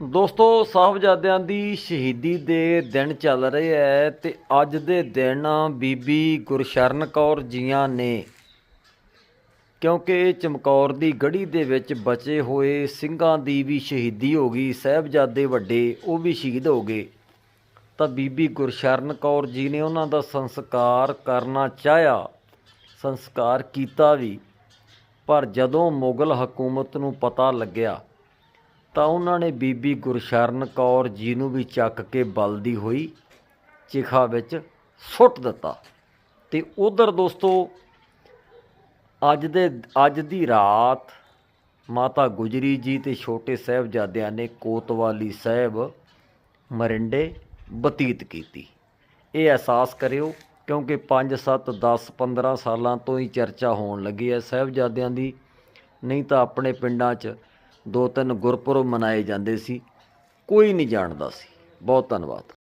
ਦੋਸਤੋ, ਸਾਹਿਬਜ਼ਾਦਿਆਂ ਦੀ ਸ਼ਹੀਦੀ ਦੇ ਦਿਨ ਚੱਲ ਰਹੇ ਹੈ ਤੇ ਅੱਜ ਦੇ ਦਿਨ ਬੀਬੀ ਗੁਰਸ਼ਰਨ ਕੌਰ ਜੀਆਂ ਨੇ ਕਿਉਂਕਿ ਚਮਕੌਰ ਦੀ ਗੜੀ ਦੇ ਵਿੱਚ ਬਚੇ ਹੋਏ ਸਿੰਘਾਂ ਦੀ ਵੀ ਸ਼ਹੀਦੀ ਹੋ ਗਈ, ਸਾਹਿਬਜ਼ਾਦੇ ਵੱਡੇ ਉਹ ਵੀ ਸ਼ਹੀਦ ਹੋ ਗਏ। ਤਾਂ ਬੀਬੀ ਗੁਰਸ਼ਰਨ ਕੌਰ ਜੀ ਨੇ ਉਹਨਾਂ ਦਾ ਸੰਸਕਾਰ ਕਰਨਾ ਚਾਹਿਆ, ਸੰਸਕਾਰ ਕੀਤਾ ਵੀ, ਪਰ ਜਦੋਂ ਮੁਗਲ ਹਕੂਮਤ ਨੂੰ ਪਤਾ ਲੱਗਿਆ ਤਾਂ ਉਹਨਾਂ ਨੇ ਬੀਬੀ ਗੁਰਸ਼ਰਨ ਕੌਰ ਜੀ ਨੂੰ ਵੀ ਚੱਕ ਕੇ ਬਲਦੀ ਹੋਈ ਚਿਖਾ ਵਿੱਚ ਸੁੱਟ ਦਿੱਤਾ। ਤੇ ਉਧਰ ਦੋਸਤੋ, ਅੱਜ ਦੇ, ਅੱਜ ਦੀ ਰਾਤ ਮਾਤਾ ਗੁਜਰੀ ਜੀ ਤੇ ਛੋਟੇ ਸਾਹਿਬਜ਼ਾਦਿਆਂ ਨੇ ਕੋਤਵਾਲੀ ਸਾਹਿਬ ਮਰਿੰਡੇ ਬਤੀਤ ਕੀਤੀ। ਇਹ ਅਹਿਸਾਸ ਕਰਿਓ, ਕਿਉਂਕਿ 5 7 10 15 ਸਾਲਾਂ ਤੋਂ ਹੀ ਚਰਚਾ ਹੋਣ ਲੱਗੀ ਹੈ। ਸਾਹਿਬਜ਼ਾਦਿਆਂ ਦੀ ਨਹੀਂ ਤਾਂ ਆਪਣੇ ਪਿੰਡਾਂ 'ਚ ਦੋ ਤਿੰਨ ਗੁਰਪੁਰਬ ਮਨਾਏ ਜਾਂਦੇ ਸੀ ਕੋਈ ਨਹੀਂ ਜਾਣਦਾ ਸੀ। ਬਹੁਤ ਧੰਨਵਾਦ।